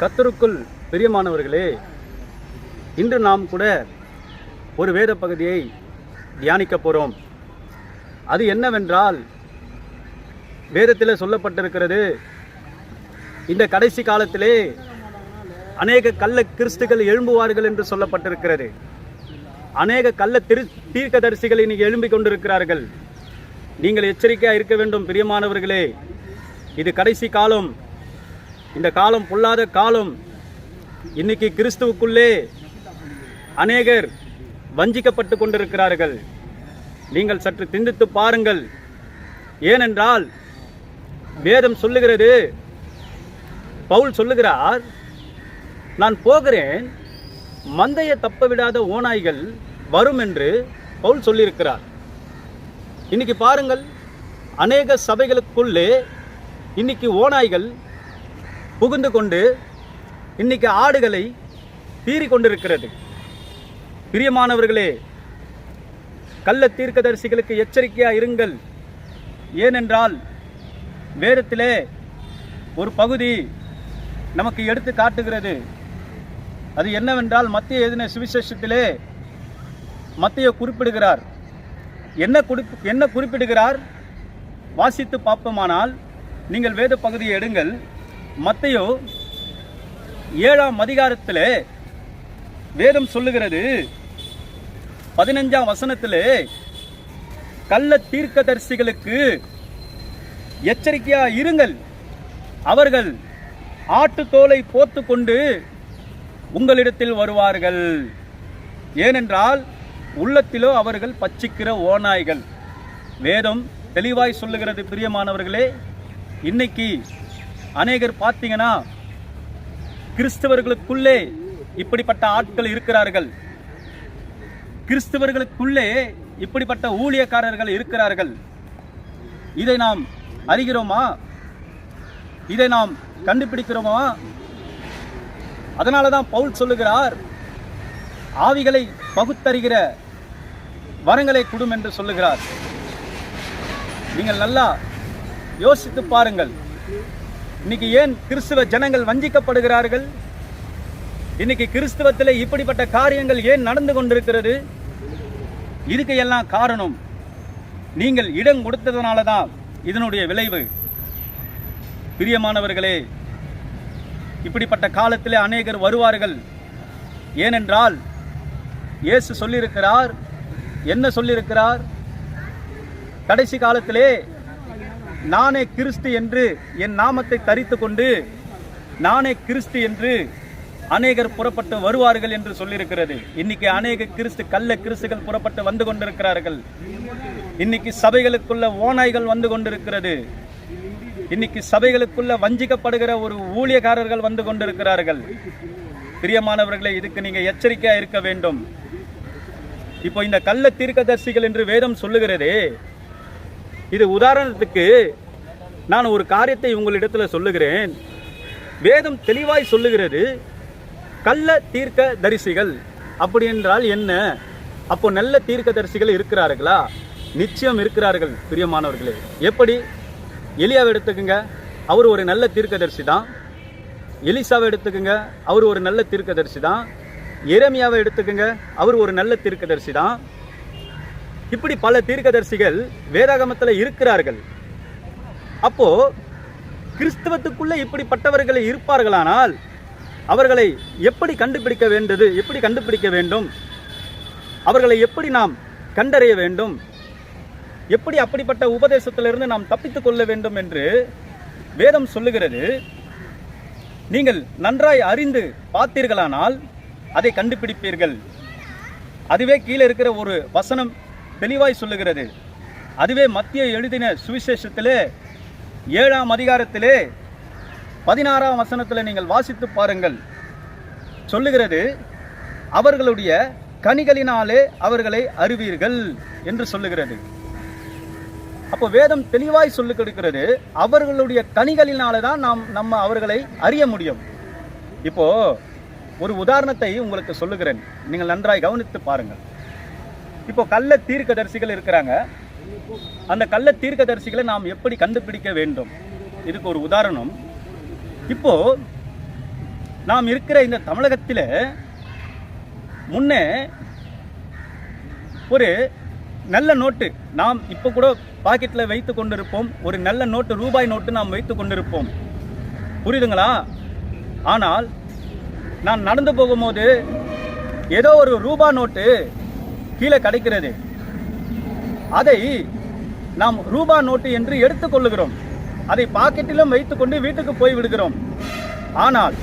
கத்தருக்குள் பிரியமானவர்களே இன்று நாம் கூட ஒரு வேத பகுதியை தியானிக்க போகிறோம் அது என்னவென்றால் வேதத்தில் சொல்லப்பட்டிருக்கிறது இந்த கடைசி காலத்திலே அநேக கள்ள கிறிஸ்துகள் எழும்புவார்கள் என்று சொல்லப்பட்டிருக்கிறது. அநேக கள்ள திரு தீர்க்கதரிசிகள் இன்னைக்கு எழும்பிக் கொண்டிருக்கிறார்கள். நீங்கள் எச்சரிக்கையாக இருக்க வேண்டும் பிரியமானவர்களே. இது கடைசி காலம். இந்த காலம் பொல்லாத காலம். இன்னைக்கு கிறிஸ்துவுக்குள்ளே அநேகர் வஞ்சிக்கப்பட்டு கொண்டிருக்கிறார்கள். நீங்கள் சற்று சிந்தித்து பாருங்கள். ஏனென்றால் வேதம் சொல்லுகிறது பவுல் சொல்லுகிறார் நான் போகிறேன் மந்தையை தப்ப விடாத ஓநாய்கள் வரும் என்று பவுல் சொல்லியிருக்கிறார். இன்னைக்கு பாருங்கள் அநேக சபைகளுக்குள்ளே இன்னைக்கு ஓநாய்கள் புகுந்து கொண்டு இன்னைக்கு ஆடுகளை பீறி கொண்டிருக்கிறது. பிரியமானவர்களே கள்ள தீர்க்கதரிசிகளுக்கு எச்சரிக்கையாக இருங்கள். ஏனென்றால் வேதத்திலே ஒரு பகுதி நமக்கு எடுத்து காட்டுகிறது. அது என்னவென்றால் மத்திய எதின சுவிசேஷத்திலே மத்திய குறிப்பிடுகிறார். என்ன குறிப்பு என்ன குறிப்பிடுகிறார்? வாசித்து பார்ப்போமானால் நீங்கள் வேத பகுதியை எடுங்கள். மத்தையோ ஏழாம் அதிகாரத்தில் வேதம் சொல்லுகிறது. பதினஞ்சாம் வசனத்திலே கள்ள தீர்க்கதரிசிகளுக்கு எச்சரிக்கையாக இருங்கள். அவர்கள் ஆட்டுத்தோலை போத்து கொண்டு உங்களிடத்தில் வருவார்கள். ஏனென்றால் உள்ளத்திலோ அவர்கள் பச்சிக்கிற ஓநாய்கள். வேதம் தெளிவாய் சொல்லுகிறது பிரியமானவர்களே. இன்னைக்கு அநேகர் பார்த்தீங்கன்னா கிறிஸ்தவர்களுக்குள்ளே இப்படிப்பட்ட ஆட்கள் இருக்கிறார்கள். கிறிஸ்தவர்களுக்குள்ளே இப்படிப்பட்ட ஊழியக்காரர்கள் இருக்கிறார்கள். இதை நாம் அறிகிறோமா? இதை நாம் கண்டுபிடிக்கிறோமா? அதனால தான் பவுல் சொல்லுகிறார் ஆவிகளை பகுத்தறிகிற வரங்களை கொடும் என்று சொல்லுகிறார். நீங்கள் நல்லா யோசித்து பாருங்கள். இன்னைக்கு ஏன் கிறிஸ்துவ ஜனங்கள் வஞ்சிக்கப்படுகிறார்கள்? இன்னைக்கு கிறிஸ்துவத்தில் இப்படிப்பட்ட காரியங்கள் ஏன் நடந்து கொண்டிருக்கிறது? இதுக்கு எல்லாம் காரணம் நீங்கள் இடம் கொடுத்ததுனால தான் இதனுடைய விளைவு. பிரியமானவர்களே இப்படிப்பட்ட காலத்திலே அநேகர் வருவார்கள். ஏனென்றால் இயேசு சொல்லியிருக்கிறார் என்ன சொல்லியிருக்கிறார்? கடைசி காலத்திலே நானே கிறிஸ்து என்று என் நாமத்தை தரித்து கொண்டு நானே கிறிஸ்து என்று அநேகர் புறப்பட்டு வருவார்கள் என்று சொல்லியிருக்கிறது. இன்னைக்கு அநேக கிறிஸ்து கள்ள கிறிஸ்துகள் புறப்பட்டு வந்து கொண்டிருக்கிறார்கள். இன்னைக்கு சபைகளுக்குள்ள ஓநாய்கள் வந்து கொண்டிருக்கிறது. இன்னைக்கு சபைகளுக்குள்ள வஞ்சிக்கப்படுகிற ஒரு ஊழியக்காரர்கள் வந்து கொண்டிருக்கிறார்கள். பிரியமானவர்களை இதுக்கு நீங்க எச்சரிக்கையா இருக்க வேண்டும். இப்போ இந்த கள்ள தீர்க்கதர்சிகள் என்று வேதம் சொல்லுகிறதே இது உதாரணத்துக்கு நான் ஒரு காரியத்தை உங்களிடத்தில் சொல்லுகிறேன். வேதம் தெளிவாய் சொல்லுகிறது கள்ள தீர்க்க தரிசிகள். அப்படி என்றால் என்ன? அப்போ நல்ல தீர்க்க தரிசிகள் இருக்கிறார்களா? நிச்சயம் இருக்கிறார்கள் பிரியமானவர்களே. எப்படி? எலியாவை எடுத்துக்கோங்க. அவர் ஒரு நல்ல தீர்க்கதரிசி தான். எலிசாவை எடுத்துக்கோங்க. அவர் ஒரு நல்ல தீர்க்கதரிசி தான். எரமியாவை எடுத்துக்கோங்க. அவர் ஒரு நல்ல தீர்க்கதரிசி தான். இப்படி பல தீர்க்கதரிசிகள் வேதாகமத்தில் இருக்கிறார்கள். அப்போ கிறிஸ்தவத்துக்குள்ளே இப்படிப்பட்டவர்கள் இருப்பார்களானால் அவர்களை எப்படி கண்டுபிடிக்க வேண்டது எப்படி கண்டுபிடிக்க வேண்டும் அவர்களை எப்படி நாம் கண்டறிய வேண்டும் எப்படி அப்படிப்பட்ட உபதேசத்திலிருந்து நாம் தப்பித்துக் கொள்ள வேண்டும் என்று வேதம் சொல்லுகிறது. நீங்கள் நன்றாய் அறிந்து பார்த்தீர்களானால் அதை கண்டுபிடிப்பீர்கள். அதுவே கீழே இருக்கிற ஒரு வசனம் தெளிவாய் சொல்லுகிறது. அதுவே மத்திய எழுதின சுவிசேஷத்திலே ஏழாம் அதிகாரத்திலே பதினாறாம் வசனத்தில் நீங்கள் வாசித்து பாருங்கள். சொல்லுகிறது அவர்களுடைய கனிகளினாலே அவர்களை அறிவீர்கள் என்று சொல்லுகிறது. அப்போ வேதம் தெளிவாய் சொல்லி கொடுக்கிறது அவர்களுடைய கனிகளினாலே தான் நாம் நம்ம அவர்களை அறிய முடியும். இப்போ ஒரு உதாரணத்தை உங்களுக்கு சொல்லுகிறேன். நீங்கள் நன்றாய் கவனித்து பாருங்கள். இப்போ கள்ள தீர்க்கதரிசிகள் இருக்கிறாங்க. அந்த கள்ள தீர்க்கதரிசிகளை நாம் எப்படி கண்டுபிடிக்க வேண்டும்? இதுக்கு ஒரு உதாரணம். இப்போ நாம் இருக்கிற இந்த தமிழகத்தில் முன்னே ஒரு நல்ல நோட்டு நாம் இப்போ கூட பாக்கெட்டில் வைத்து கொண்டிருப்போம். ஒரு நல்ல நோட்டு ரூபாய் நோட்டு நாம் வைத்து கொண்டிருப்போம். புரியுதுங்களா? ஆனால் நான் நடந்து போகும்போது ஏதோ ஒரு ரூபா நோட்டு கீழே கிடைக்கிறது. அதை நாம் ரூபா நோட்டு என்று எடுத்துக்கொள்ளுகிறோம் அதை பாக்கெட்டிலும் வைத்துக்கொண்டு வீட்டுக்கு போய் விடுகிறோம். ஆனால்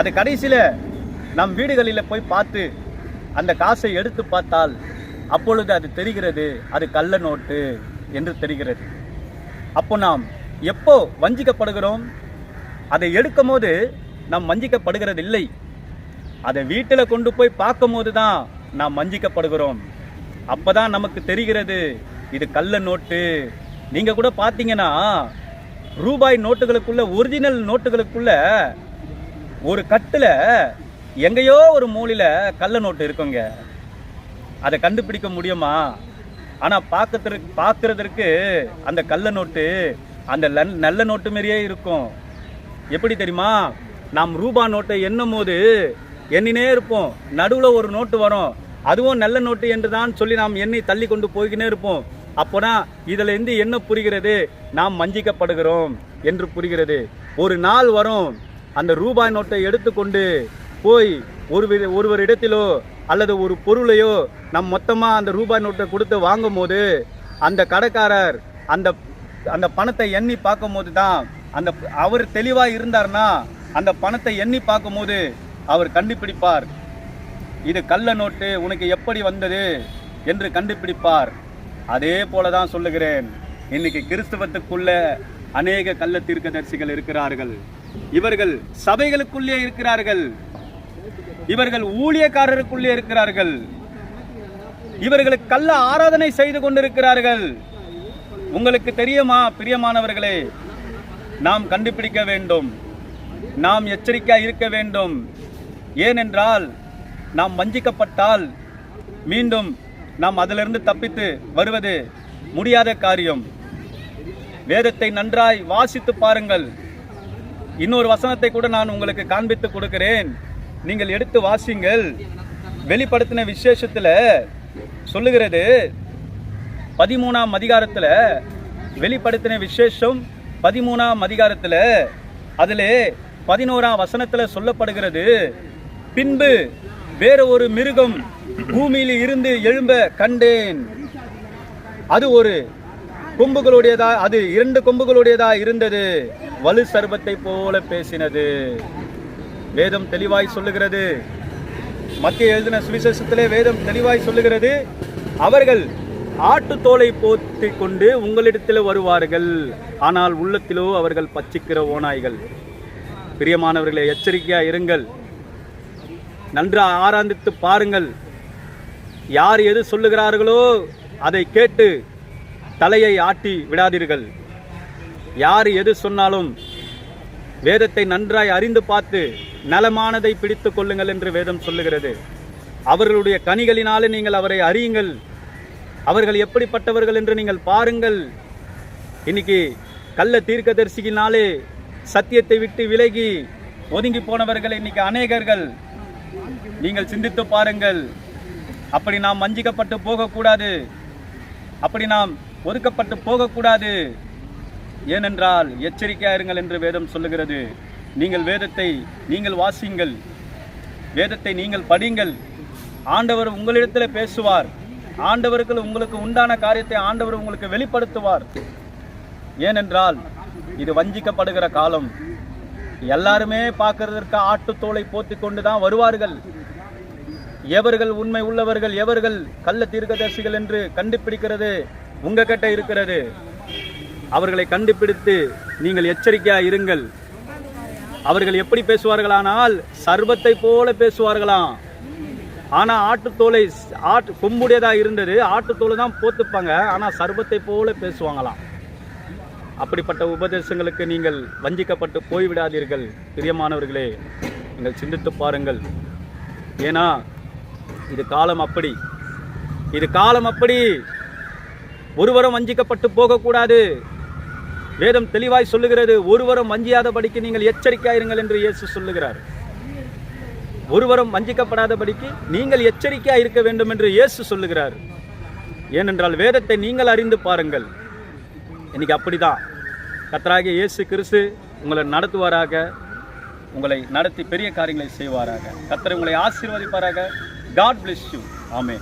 அது கடைசியில் நம் வீடுகளில் போய் பார்த்து அந்த காசை எடுத்து பார்த்தால் அப்பொழுது அது தெரிகிறது அது கள்ள நோட்டு என்று தெரிகிறது. அப்போ நாம் எப்போ வஞ்சிக்கப்படுகிறோம்? அதை எடுக்கும் போது நாம் வஞ்சிக்கப்படுகிறது இல்லை அதை வீட்டில் கொண்டு போய் பார்க்கும் போது தான் நாம் வஞ்சிக்கப்படுகிறோம். அப்பதான் நமக்கு தெரிகிறது இது கள்ள நோட்டு. நீங்க கூட பார்த்தீங்கன்னா ரூபாய் நோட்டுகளுக்குள்ள ஒரிஜினல் நோட்டுகளுக்குள்ள ஒரு கட்டுல எங்கேயோ ஒரு மூலையில கள்ள நோட்டு இருக்குங்க. அதை கண்டுபிடிக்க முடியுமா? ஆனா பார்க்கறதுக்கு பார்க்கறதற்கு அந்த கள்ள நோட்டு அந்த நல்ல நோட்டு மாதிரியே இருக்கும். எப்படி தெரியுமா? நாம் ரூபா நோட்டை எண்ணும் போது எண்ணினே இருப்போம். நடுவில் ஒரு நோட்டு வரும். அதுவும் நல்ல நோட்டு என்று தான் சொல்லி நாம் எண்ணி தள்ளி கொண்டு போய்க்கினே இருப்போம். அப்போனா இதில் இருந்து என்ன புரிகிறது? நாம் மஞ்சிக்கப்படுகிறோம் என்று புரிகிறது. ஒரு நாள் வரும். அந்த ரூபாய் நோட்டை எடுத்துக்கொண்டு போய் ஒரு வி- ஒருவர் இடத்திலோ அல்லது ஒரு பொருளையோ நம் மொத்தமாக அந்த ரூபாய் நோட்டை கொடுத்து வாங்கும் போது அந்த கடைக்காரர் அந்த அந்த பணத்தை எண்ணி பார்க்கும்போது தான் அந்த அவர் தெளிவாக இருந்தார்னா அந்த பணத்தை எண்ணி பார்க்கும்போது அவர் கண்டுபிடிப்பார். இது கள்ள நோட்டு உனக்கு எப்படி வந்தது என்று கண்டுபிடிப்பார். அதே போல தான் சொல்லுகிறேன். இன்னைக்கு கிறிஸ்தவத்துக்குள்ள அநேக கள்ள தீர்க்கதரிசிகள் இருக்கிறார்கள். இவர்கள் சபைகளுக்குள்ளே இருக்கிறார்கள். இவர்கள் ஊழியக்காரருக்குள்ளே இருக்கிறார்கள். இவர்களுக்கு கள்ள ஆராதனை செய்து கொண்டிருக்கிறார்கள். உங்களுக்கு தெரியுமா பிரியமானவர்களே? நாம் கண்டுபிடிக்க வேண்டும். நாம் எச்சரிக்கையாக இருக்க வேண்டும். ஏனென்றால் நாம் வஞ்சிக்கப்பட்டால் மீண்டும் நாம் அதிலிருந்து தப்பித்து வருவது முடியாத காரியம். வேதத்தை நன்றாய் வாசித்து பாருங்கள். இன்னொரு வசனத்தை கூட நான் உங்களுக்கு காண்பித்து கொடுக்கிறேன். நீங்கள் எடுத்து வாசிங்கள். வெளிப்படுத்தின விசேஷத்தில் சொல்லுகிறது பதிமூணாம் அதிகாரத்தில் வெளிப்படுத்தின விசேஷம் பதிமூணாம் அதிகாரத்தில் அதிலே பதினோராம் வசனத்தில் சொல்லப்படுகிறது பின்பு வேறு ஒரு மிருகம் பூமியில் இருந்து எழும்ப கண்டேன். அது ஒரு கொம்புகளுடையதா அது இரண்டு கொம்புகளுடையதா இருந்தது. வலு சர்பத்தை போல பேசினது. வேதம் தெளிவாய் சொல்லுகிறது. மத்திய எழுதின சுவிசேஷத்திலே வேதம் தெளிவாய் சொல்லுகிறது. அவர்கள் ஆட்டு தோலை போத்தி கொண்டு உங்களிடத்தில் வருவார்கள். ஆனால் உள்ளத்திலோ அவர்கள் பச்சிக்கிற ஓநாய்கள். பிரியமானவர்களை எச்சரிக்கையாக இருங்கள். நன்றாக ஆராய்ந்து பாருங்கள். யார் எது சொல்லுகிறார்களோ அதை கேட்டு தலையை ஆட்டி விடாதீர்கள். யார் எது சொன்னாலும் வேதத்தை நன்றாய் அறிந்து பார்த்து நலமானதை பிடித்து கொள்ளுங்கள் என்று வேதம் சொல்லுகிறது. அவர்களுடைய கனிகளினாலே நீங்கள் அவரை அறியுங்கள். அவர்கள் எப்படிப்பட்டவர்கள் என்று நீங்கள் பாருங்கள். இன்னைக்கு கள்ள தீர்க்கதரிசிகினாலே சத்தியத்தை விட்டு விலகி ஒதுங்கி போனவர்கள் இன்னைக்கு அநேகர்கள். நீங்கள் சிந்தித்து பாருங்கள். அப்படி நாம் வஞ்சிக்கப்பட்டு போகக்கூடாது. அப்படி நாம் ஒதுக்கப்பட்டு போகக்கூடாது. ஏனென்றால் எச்சரிக்கையா இருங்கள் என்று வேதம் சொல்லுகிறது. நீங்கள் வேதத்தை நீங்கள் வாசியுங்கள் வேதத்தை நீங்கள் படியுங்கள் ஆண்டவர் உங்களிடத்தில் பேசுவார். ஆண்டவருக்கு உங்களுக்கு உண்டான காரியத்தை ஆண்டவர் உங்களுக்கு வெளிப்படுத்துவார். ஏனென்றால் இது வஞ்சிக்கப்படுகிற காலம். எல்லாருமே பார்க்கறதற்கு ஆட்டுத்தோலை போத்தி கொண்டு தான் வருவார்கள். எவர்கள் உண்மை உள்ளவர்கள் எவர்கள் கள்ள தீர்க்கதரிசிகள் என்று கண்டுபிடிக்கிறது உங்க கிட்ட இருக்கிறது. அவர்களை கண்டுபிடித்து நீங்கள் எச்சரிக்கையா இருங்கள். அவர்கள் எப்படி பேசுவார்களானால் சர்வத்தை போல பேசுவார்களாம். ஆனா ஆட்டுத்தோலை ஆட்டு கொம்புடையதா இருந்தது ஆட்டுத்தோலை தான் போத்துப்பாங்க. ஆனா சர்வத்தை போல பேசுவாங்களாம். அப்படிப்பட்ட உபதேசங்களுக்கு நீங்கள் வஞ்சிக்கப்பட்டு போய்விடாதீர்கள். பிரியமானவர்களே நீங்கள் சிந்தித்து பாருங்கள். ஏன்னா இது காலம் அப்படி. இது காலம் அப்படி. ஒருவரும் வஞ்சிக்கப்பட்டு போகக்கூடாது. வேதம் தெளிவாய் சொல்லுகிறது ஒருவரும் வஞ்சியாதபடிக்கு நீங்கள் எச்சரிக்கையாயிருங்கள் என்று இயேசு சொல்லுகிறார். ஒருவரும் வஞ்சிக்கப்படாதபடிக்கு நீங்கள் எச்சரிக்கையாக இருக்க வேண்டும் என்று இயேசு சொல்லுகிறார். ஏனென்றால் வேதத்தை நீங்கள் அறிந்து பாருங்கள். இன்னைக்கு அப்படிதான். கத்தராகிய இயேசு கிறிஸ்து உங்களை நடத்துவாராக உங்களை நடத்தி பெரிய காரியங்களை செய்வாராக. கத்தரை உங்களை ஆசீர்வதிப்பாராக. காட் பிளெஸ் யூ ஆமே